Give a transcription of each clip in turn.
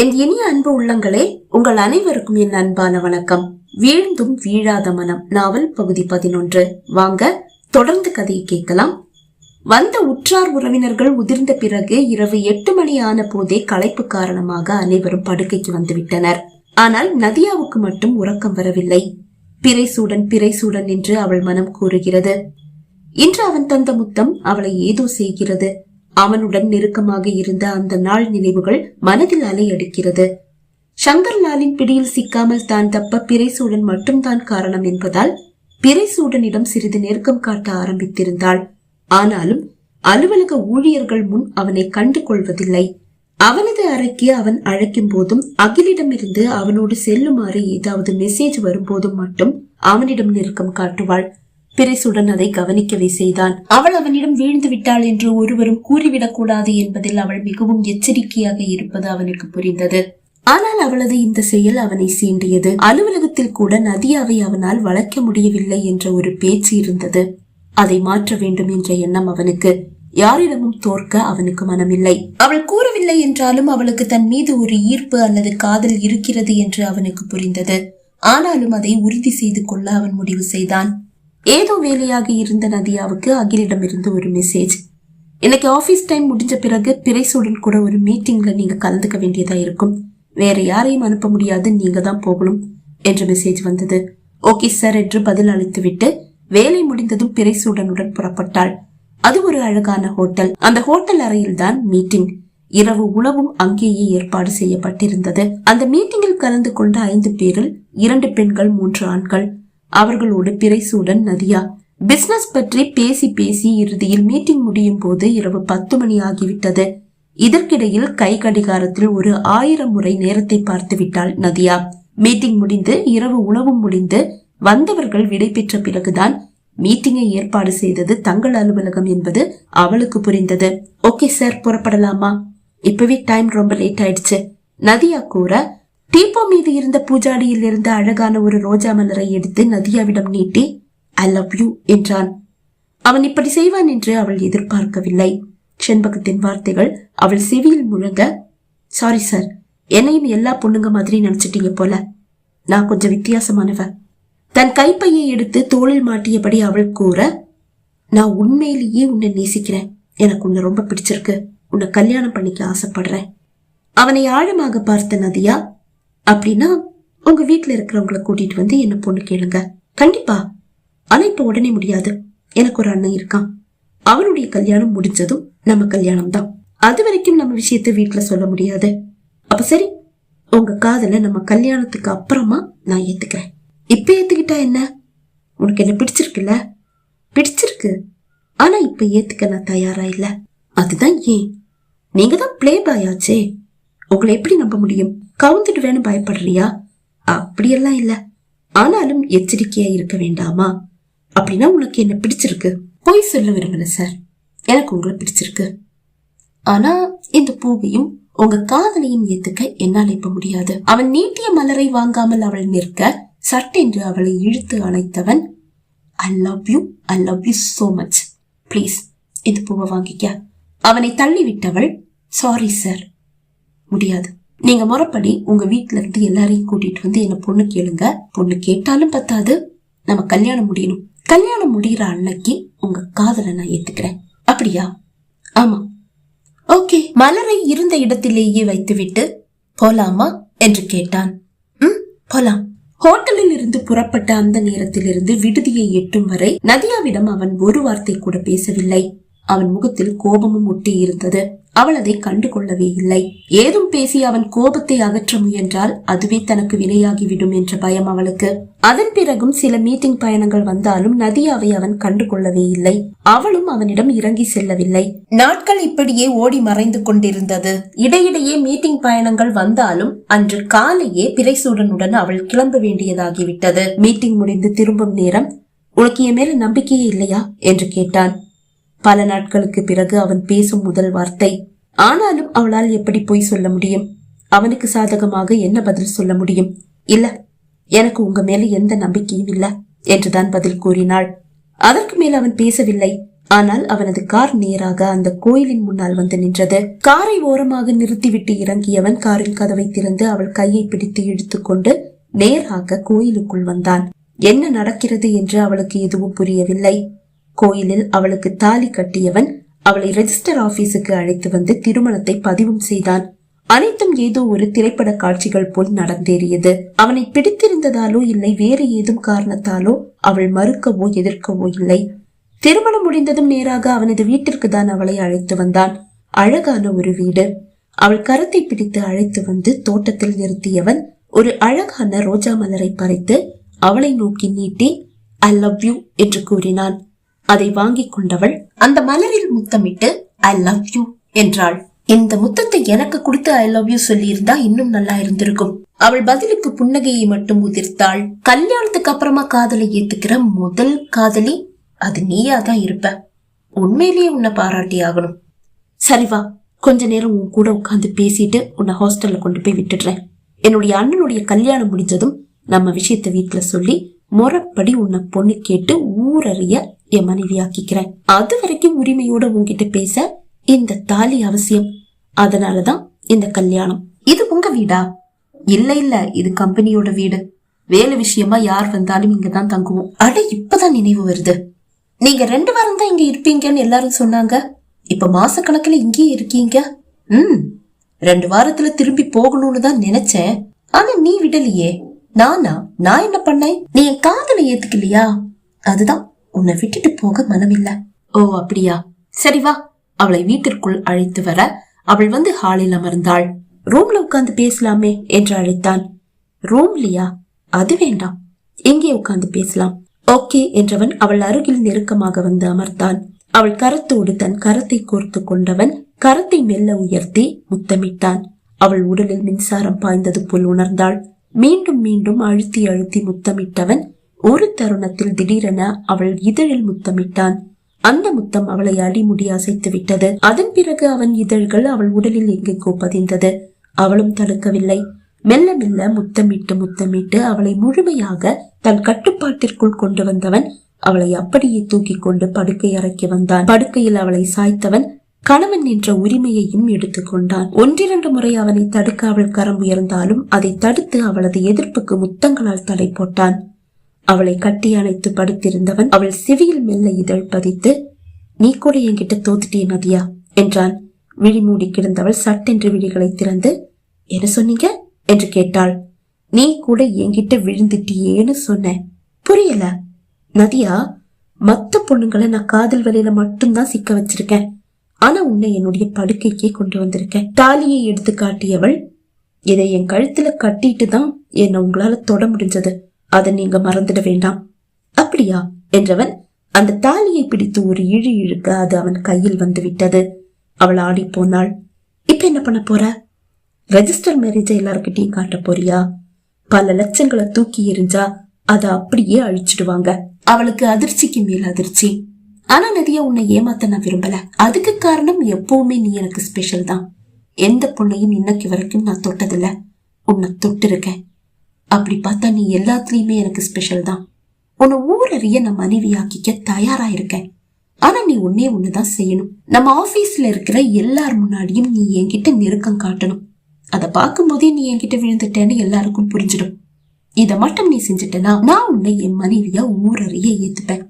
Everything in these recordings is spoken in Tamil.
என் இனிய அன்பு உள்ளங்களே உங்கள் அனைவருக்கும் என் அன்பான வணக்கம். வீழ்ந்தும் வீழாத மனம் நாவல் பகுதி பதினொன்று. வாங்க தொடர்ந்து கதையை கேட்கலாம். வந்த உற்றார் உறவினர்கள் உதிர்ந்த பிறகு இரவு எட்டு மணி ஆன போதே களைப்பு காரணமாக அனைவரும் படுக்கைக்கு வந்துவிட்டனர். ஆனால் நதியாவுக்கு மட்டும் உறக்கம் வரவில்லை. பிறைசூடன் பிறைசூடன் என்று அவள் மனம் கூறுகிறது. இன்று அவன் தந்த முத்தம் அவளை ஏதோ செய்கிறது. அவனுடன் நெருக்கமாக இருந்த அந்த நாள் நினைவுகள் மனதில் அலையடிக்கிறது. சங்கர்லாலின் பிடியில் சிக்காமல் தான் தப்ப பிறைசூடன் மட்டும்தான் காரணம் என்பதால் பிறைசூடனிடம் சிறிது நெருக்கம் காட்ட ஆரம்பித்திருந்தாள். ஆனாலும் அலுவலக ஊழியர்கள் முன் அவனை கண்டு கொள்வதில்லை. அவனது அறைக்கு அவன் அழைக்கும் போதும் அகிலிடமிருந்து அவனோடு செல்லுமாறு ஏதாவது மெசேஜ் வரும்போதும் மட்டும் அவனிடம் நெருக்கம் காட்டுவாள். பிரிசுடன் அதை கவனிக்கவே செய்தான். அவள் அவனிடம் வீழ்ந்து விட்டாள் என்று ஒருவரும் கூறிவிடக் கூடாது என்பதில் அவள் மிகவும் எச்சரிக்கையாக இருப்பது அவனுக்கு புரிந்தது. ஆனால் அவளது இந்த செயல் அவனை சீண்டியது. அலுவலகத்தில் கூட நதியாவை அவனால் வளர்க்க முடியவில்லை என்ற ஒரு பேச்சு இருந்தது. அதை மாற்ற வேண்டும் என்ற எண்ணம் அவனுக்கு. யாரிடமும் தோற்க அவனுக்கு மனமில்லை. அவள் கூறவில்லை என்றாலும் அவளுக்கு தன் மீது ஒரு ஈர்ப்பு அல்லது காதல் இருக்கிறது என்று அவனுக்கு புரிந்தது. ஆனாலும் அதை உறுதி செய்து கொள்ள அவன் முடிவு செய்தான். ஏதோ வேலையாக இருந்த நதியாவுக்கு அகிலிடமிருந்து ஒரு மெசேஜ் இன்னைக்கு ஆஃபீஸ் டைம் முடிஞ்ச பிறகு பிறைசூடன் கூட ஒரு மீட்டிங்ல நீங்க கலந்துக்க வேண்டியதா இருக்கும். வேற யாரையும் அனுப்ப முடியாது நீங்க தான் போகணும் என்ற மெசேஜ் வந்தது. ஓகே சார் என்று பதில் அளித்துவிட்டு வேலை முடிந்ததும் பிறைசூடனுடன் புறப்பட்டாள். அது ஒரு அழகான ஹோட்டல் அந்த ஹோட்டல் அறையில் தான் மீட்டிங் இரவு உணவும் அங்கேயே ஏற்பாடு செய்யப்பட்டிருந்தது. அந்த மீட்டிங்கில் கலந்து கொண்ட ஐந்து பேரில் இரண்டு பெண்கள் மூன்று ஆண்கள். அவர்களோடு பிறைசூடன் நதியா. பிசினஸ் பற்றி பேசி பேசி இறுதியில் மீட்டிங் முடியும் போது இரவு பத்து மணி ஆகிவிட்டது. இதற்கிடையில் கை கடிகாரத்தில் ஒரு ஆயிரம் முறை நேரத்தை பார்த்து விட்டாள் நதியா. மீட்டிங் முடிந்து இரவு உணவும் முடிந்து வந்தவர்கள் விடை பெற்ற பிறகுதான் மீட்டிங்கை ஏற்பாடு செய்தது தங்கள் அலுவலகம் என்பது அவளுக்கு புரிந்தது. ஓகே சார் புறப்படலாமா? இப்பவே டைம் ரொம்ப லேட் ஆயிடுச்சு. நதியா கூற டீப்போ மீது இருந்த பூஜாடியில் இருந்த அழகான ஒரு ரோஜா மலரை எடுத்து நதியாவிடம் நீட்டி ஐ லவ் யூ என்றான். அவன் இப்படி செய்வான் என்று அவள் எதிர்பார்க்கவில்லை. செண்பகத்தின் வார்த்தைகள் அவள் செவியில் முழங்க சாரி சார் என்னையும் எல்லா பொண்ணுங்க மாதிரி நினைச்சிட்டீங்க போல. நான் கொஞ்சம் வித்தியாசமானவ. தன் கைப்பையை எடுத்து தோளில் மாட்டியபடி அவள் கூற நான் உண்மையிலேயே உன்னை நேசிக்கிறேன். எனக்கு உன்னை ரொம்ப பிடிச்சிருக்கு. உன்னை கல்யாணம் பண்ணிக்க ஆசைப்படுறேன். அவனை ஆழமாக பார்த்த நதியா அப்படின்னா உங்க வீட்டுல இருக்கிறவங்கள கூட்டிட்டு வந்து என்ன பொண்ணு கேளுங்க. கண்டிப்பா. ஆனா இப்ப உடனே முடியாது. எனக்கு ஒரு அண்ணன் இருக்கான். அவனுடைய கல்யாணம் முடிஞ்சதும் நம்ம கல்யாணம் தான் அது வரைக்கும் நம்ம விஷயத்த வீட்டுல சொல்ல முடியாது. அப்ப சரி உங்க காதல நம்ம கல்யாணத்துக்கு அப்புறமா நான் ஏத்துக்கிறேன். இப்ப ஏத்துக்கிட்டா என்ன? உனக்கு என்ன பிடிச்சிருக்குல்ல? பிடிச்சிருக்கு. ஆனா இப்ப ஏத்துக்க நான் தயாரா இல்ல. அதுதான் ஏன்? நீங்க தான் பிளே பாய் ஆச்சே. உங்களை எப்படி நம்ப முடியும்? கவுந்துட்டு வேணும் பயப்படுறியா? அப்படியெல்லாம் இல்ல. ஆனாலும் எச்சரிக்கையா இருக்க வேண்டாமா? அப்படின்னா உனக்கு என்ன பிடிச்சிருக்கு? போய் சொல்ல விரும்பின சார் எனக்கு உங்களை பிடிச்சிருக்கு. ஆனா இந்த பூவையும் உங்க காதலையும் ஏத்துக்க என்னால் இப்ப முடியாது. அவன் நீட்டிய மலரை வாங்காமல் அவள் நிற்க சட்டென்று அவளை இழுத்து அழைத்தவன் I love you I love you so much please இந்த பூவை வாங்கிக்க. அவனை தள்ளிவிட்டவள் சாரி சார் முடியாது. நீங்க முறைப்படி உங்க வீட்டுல இருந்து எல்லாரையும் கூட்டிட்டு வந்து என்ன பொண்ணு கேளுங்க. பொண்ணு கேட்டாலும் பத்தாது. நம்ம கல்யாணம் முடியணும். கல்யாணம் முடிகிற அன்னைக்கு உங்க காதலை நான் ஏத்துக்கிறேன். அப்படியா? ஆமா. ஓகே. மலரை இருந்த இடத்திலேயே வைத்துவிட்டு போலாமா? என்று கேட்டான். ம் போலாம். ஹோட்டலில் இருந்து புறப்பட்ட அந்த நேரத்திலிருந்து விடுதியை எட்டும் வரை நதியாவிடம் அவன் ஒரு வார்த்தை கூட பேசவில்லை. அவன் முகத்தில் கோபமும் ஒட்டி இருந்தது. அவள் அதை கண்டு கொள்ளவே இல்லை. ஏதும் பேசி அவன் கோபத்தை அகற்ற முயன்றால் அதுவே தனக்கு வினையாகிவிடும் என்ற பயம் அவளுக்கு. அதன் பிறகும் சில மீட்டிங் பயணங்கள் வந்தாலும் நதியாவை அவன் கண்டு கொள்ளவே இல்லை. அவளும் அவனிடம் இறங்கி செல்லவில்லை. நாட்கள் இப்படியே ஓடி மறைந்து கொண்டிருந்தது. இடையிடையே மீட்டிங் பயணங்கள் வந்தாலும் அன்று காலையே பிறைசூடனுடன் அவள் கிளம்ப வேண்டியதாகிவிட்டது. மீட்டிங் முடிந்து திரும்பும் நேரம் உனக்கு என் மேல நம்பிக்கையே இல்லையா? என்று கேட்டான். பல நாட்களுக்கு பிறகு அவன் பேசும் முதல் வார்த்தை ஆனாலும் அவளால் எப்படி போய் சொல்ல முடியும்? அவனுக்கு சாதகமாக என்ன பதில் சொல்ல முடியும்? இல்ல எனக்கு உங்க மேல எந்த நம்பிக்கையும் இல்ல என்றுதான் பதில் கூறினாள். அதற்கு மேல் அவன் பேசவில்லை. ஆனால் அவனது கார் நேராக அந்த கோயிலின் முன்னால் வந்து நின்றது. காரை ஓரமாக நிறுத்திவிட்டு இறங்கியவன் காரின் கதவை திறந்து அவள் கையை பிடித்து இழுத்துக்கொண்டு நேராக கோயிலுக்குள் வந்தான். என்ன நடக்கிறது? என்று அவளுக்கு எதுவும் புரியவில்லை. கோயிலில் அவளுக்கு தாலி கட்டியவன் அவளை ரெஜிஸ்டர் ஆபீஸுக்கு அழைத்து வந்து திருமணத்தை பதிவும் செய்தான். அனைத்தும் ஏதோ ஒரு திரைப்பட காட்சிகள் போல் நடந்தேறியது. அவனை பிடித்திருந்ததாலோ இல்லை வேறு ஏதும் காரணத்தாலோ அவள் மறுக்கவோ எதிர்க்கவோ இல்லை. திருமணம் முடிந்ததும் நேராக அவனது வீட்டிற்கு தான் அவளை அழைத்து வந்தான். அழகான ஒரு வீடு. அவள் கரத்தை பிடித்து அழைத்து வந்து தோட்டத்தில் நிறுத்தியவன் ஒரு அழகான ரோஜா மலரை பறித்து அவளை நோக்கி நீட்டி ஐ லவ் யூ என்று கூறினான். அதை வாங்கிக் கொண்டவள் அந்த மலரில் முத்தமிட்டு ஐ லவ் யூ என்றாள். இந்த முத்தத்தை எனக்கு கொடுத்து ஐ லவ் யூ சொல்லி இருந்தா இன்னும் நல்லா இருந்திருக்கும். அவள் பதிலுக்கு புன்னகையை மட்டும் உதிர்த்தாள். கல்யாணத்துக்கு அப்புறமா காதலை ஏத்துக்கிற முதல் காதலி அது நீயா தான் இருப்ப. உண்மையிலேயே உன்னை பாராட்டி ஆகணும். சரி வா கொஞ்ச நேரம் உன் கூட உட்காந்து பேசிட்டு உன்னை ஹாஸ்டல்ல கொண்டு போய் விட்டுடுறேன். என்னுடைய அண்ணனுடைய கல்யாணம் முடிஞ்சதும் நம்ம விஷயத்த வீட்டுல சொல்லி முறப்படி உன்னை பொண்ணு கேட்டு ஊரறிய என் மனைவி ஆக்கிக்கிறேன் அது வரைக்கும் உரிமையோட உன்கிட்ட பேச இந்த தாலி அவசியம். அதனாலதான் இந்த கல்யாணம். இது உங்க வீடா? இல்ல இல்ல இது கம்பெனியோட வீடு. வேலை விஷயமா யார் வந்தாலும் இங்கதான் தங்குவோம். அட இப்பதான் நினைவு வருது. நீங்க ரெண்டு வாரம் தான் இங்க இருப்பீங்கன்னு எல்லாரும் சொன்னாங்க. இப்ப மாச கணக்குல இங்கேயே இருக்கீங்க? ம். ரெண்டு வாரத்துல திரும்பி போகணும்னு தான் நினைச்சேன். ஆனா நீ விடலையே. நானா நான் என்ன பண்ணேன்? நீ என் காதலை ஏத்துக்கலையா? அதுதான் உன்னை விட்டுட்டு போக மனமில்ல. ஓ அப்படியா? சரி வா. அவளை வீட்டிற்குள் அழைத்து வர அவள் வந்து ஹாலில் அமர்ந்தாள். ரூம்ல உட்கார்ந்து பேசலாமே என்று அழைத்தான். ரூம்லியா அது வேண்டாம். எங்கே உட்கார்ந்து பேசலாம். ஓகே என்றவன் அவள் அருகில் நெருக்கமாக வந்து அமர்ந்தான். அவள் கரத்தோடு தன் கரத்தை கோர்த்து கொண்டவன் கரத்தை மெல்ல உயர்த்தி முத்தமிட்டான். அவள் உடலில் மின்சாரம் பாய்ந்தது போல் உணர்ந்தாள். மீண்டும் மீண்டும் அழுத்தி அழுத்தி முத்தமிட்டவன் ஒரு தருணத்தில் திடீரென அவள் இதழில் முத்தமிட்டான். அந்த முத்தம் அவளை அடிமுடி அசைத்து விட்டது. அதன் பிறகு அவன் இதழ்கள் அவள் உடலில் எங்கெங்கோ பதிந்தது அவளும் தடுக்கவில்லை. மெல்ல மெல்ல முத்தமிட்டு முத்தமிட்டு அவளை முழுமையாக தன் கட்டுப்பாட்டிற்குள் கொண்டு வந்தவன் அவளை அப்படியே தூக்கி கொண்டு படுக்கை அறைக்கு வந்தான். படுக்கையில் அவளை சாய்த்தவன் கணவன் என்ற உரிமையையும் எடுத்துக்கொண்டான் ஒன்றிரண்டு முறை அவனை தடுக்க அவள் கரம் உயர்ந்தாலும் அதை தடுத்து அவளது எதிர்ப்புக்கு முத்தங்களால் தடை போட்டான். அவளை கட்டி அணைத்து படுத்திருந்தவன் அவள் சிவியில் மெல்ல இதழ் பதித்து நீ கூட என்கிட்ட தோத்துட்டே நதியா என்றான். விழி மூடி கிடந்தவள் சட்டென்று விழிகளை திறந்து என்ன சொன்னீங்க? என்று கேட்டாள். நீ கூட என்கிட்ட விழுந்துட்டியேன்னு சொன்ன. புரியல. நதியா மத்த பொண்ணுங்களை நான் காதல் வலையில மட்டும்தான் சிக்க வச்சிருக்கேன். ஆனா உன்னை என்னுடைய படுக்கைக்கே கொண்டு வந்திருக்கேன் தாலியை எடுத்து காட்டியவள் இதை என் கழுத்துல கட்டிட்டு தான் என்னை உங்களால தொட முடிஞ்சது. அதை நீங்க மறந்துட வேண்டாம். அப்படியா? என்றவன் அந்த தாலியை பிடித்து ஒரு இழு இழுக்க அது அவன் கையில் வந்து விட்டது. அவள் ஆடி போனாள். இப்ப என்ன பண்ண போற? ரெஜிஸ்டர் மேரேஜ எல்லாருக்கிட்டையும் காட்ட போறியா? பல லட்சங்களை தூக்கி எறிஞ்சா அதை அப்படியே அழிச்சிடுவாங்க. அவளுக்கு அதிர்ச்சிக்கு மேல் அதிர்ச்சி. ஆனா நதியா உன்னை ஏமாத்த நான் விரும்பல. அதுக்கு காரணம் எப்பவுமே நீ எனக்கு ஸ்பெஷல் தான். எந்த பொண்ணையும் இன்னைக்கு வரைக்கும் நான் தொட்டதில்ல. உன்னை தொட்டிருக்கேன். அப்படி பார்த்தா நீ எல்லாத்துலயுமே எனக்கு ஸ்பெஷல் தான். உன்னை ஊரறிய நான் மனைவியாக்கிக்க தயாரா இருக்கேன். ஆனா நீ ஒன்னே ஒண்ணுதான் செய்யணும். நம்ம ஆபீஸ்ல இருக்கிற எல்லார் முன்னாடியும் நீ என்கிட்ட நெருக்கம் காட்டணும். அதை பார்க்கும்போதே நீ என்கிட்ட விழுந்துட்டேன்னு எல்லாருக்கும் புரிஞ்சிடும். இதை மட்டும் நீ செஞ்சிட்டனா நான் உன்னை என் மனைவியா ஊரறிய ஏத்துப்பேன்.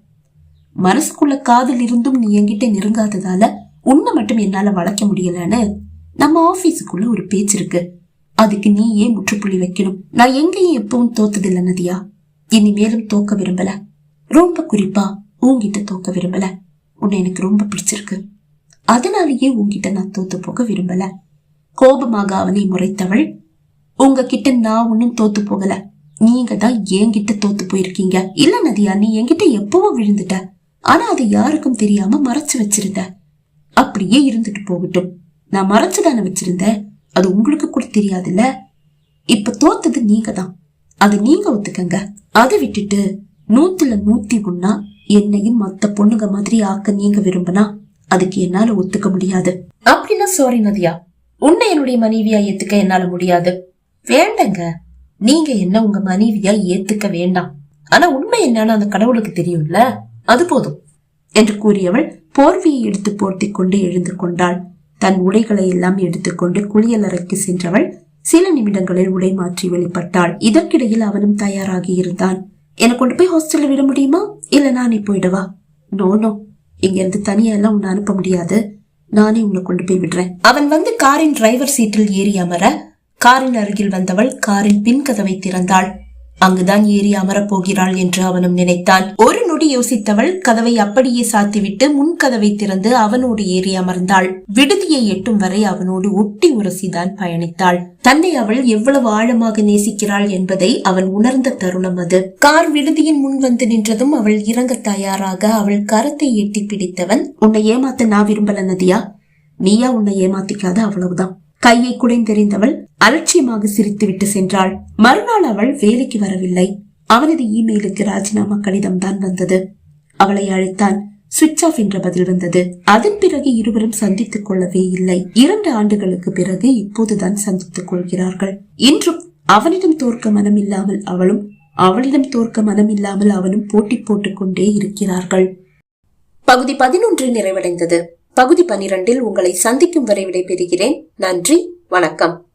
மனசுக்குள்ள காதல் இருந்தும் நீ என்கிட்ட நெருங்காததால உன்னை மட்டும் என்னால வளைக்க முடியலன்னு நம்ம ஆபீஸுக்குள்ள ஒரு பேச்சு இருக்கு. அதுக்கு நீ ஏன் முற்றுப்புள்ளி வைக்கணும். நான் எங்கேயும் எப்பவும் தோத்ததில்ல நதியா. இனிமேலும் தோக்க விரும்பல. ரொம்ப குறிப்பா உன்கிட்ட தோக்க விரும்பல. உன்னை எனக்கு ரொம்ப பிடிச்சிருக்கு. அதனாலேயே உன்கிட்ட நான் தோத்து போக விரும்பல. கோபமாக அவனை முறைத்தவள் உங்ககிட்ட நான் ஒன்னும் தோத்து போகல. நீங்க தான் என்கிட்ட தோத்து போயிருக்கீங்க. இல்ல நதியா நீ என்கிட்ட எப்பவோ விழுந்துட்ட. ஆனா அது யாருக்கும் தெரியாம மறைச்சு வச்சிருந்த. அப்படியே இருந்துட்டு போகட்டும். நான் மறைச்சுதானே வச்சிருந்தேன் அது உங்களுக்கு கூட தெரியாதுல்ல? இப்ப தோத்தது நீங்க தான் அது நீங்க ஒத்துக்கங்க. அதை விட்டுட்டு நூத்துல நூத்தி ஒன்னா என்னையும் மத்த பொண்ணுங்க மாதிரி ஆக்க நீங்க விரும்பினா அதுக்கு என்னால ஒத்துக்க முடியாது. அப்படின்னா சாரி நதியா. உன்னை என்னுடைய மனைவியா ஏத்துக்க என்னால முடியாது. வேண்டங்க. நீங்க என்ன உங்க மனைவியா ஏத்துக்க வேண்டாம். ஆனா உண்மை என்னன்னு அந்த கடவுளுக்கு தெரியும்ல? அது போதும் என்று கூறியவள் போர்வையை எடுத்து போர்த்தி கொண்டு எழுந்து கொண்டாள். தன் உடைகளை எல்லாம் எடுத்துக்கொண்டு குளியலறைக்கு சென்றவள் சில நிமிடங்களில் உடை மாற்றி வெளிப்பட்டாள். இதற்கிடையில் அவனும் தயாராகி இருந்தான். என்னை கொண்டு போய் ஹாஸ்டல்ல விட முடியுமா? இல்ல நானே போயிடவா நோ நோ இங்க இருந்து தனியா எல்லாம் உன்னை அனுப்ப முடியாது. நானே உன்னை கொண்டு போய் விடுறேன். அவன் வந்து காரின் டிரைவர் சீட்டில் ஏறி அமர காரின் அருகில் வந்தவள் காரின் பின் கதவை திறந்தாள். அங்குதான் ஏறி அமரப் போகிறாள் என்று அவனும் நினைத்தான். ஒரு நொடி யோசித்தவள் கதவை அப்படியே சாத்திவிட்டு முன் கதவை திறந்து அவனோடு ஏறி அமர்ந்தாள். விடுதியை எட்டும் வரை அவனோடு ஒட்டி உரசிதான் பயணித்தாள். தன்னை அவள் எவ்வளவு ஆழமாக நேசிக்கிறாள் என்பதை அவன் உணர்ந்த தருணம் அது. கார் விடுதியின் முன் வந்து நின்றதும் அவள் இறங்க தயாராக அவள் கரத்தை எட்டி பிடித்தவன் உன்னை ஏமாத்த நான் விரும்பல நதியா? நீயா உன்னை ஏமாத்திக்காத அவ்வளவுதான். கையை குடைந்தெறிந்தவள் அலட்சியமாக சிரித்துவிட்டு சென்றாள். மறுநாள் அவள் வேலைக்கு வரவில்லை. அவனது இமெயிலுக்கு ராஜினாமா கடிதம் தான் வந்தது. அவளை அழைத்தான். சுவிட்ச் ஆஃப் என்ற பதில் வந்தது. அதன் பிறகு இருவரும் சந்தித்துக் கொள்ளவே இல்லை. இரண்டு ஆண்டுகளுக்கு பிறகு இப்போதுதான் சந்தித்துக் கொள்கிறார்கள். இன்றும் அவனிடம் தோற்க மனம் இல்லாமல் அவளும் அவளிடம் தோற்க மனம் இல்லாமல் அவனும் போட்டி போட்டுக் கொண்டே இருக்கிறார்கள். பகுதி பதினொன்று நிறைவடைந்தது. பகுதி பனிரெண்டில் உங்களை சந்திக்கும் வரை விடைபெறுகிறேன். நன்றி வணக்கம்.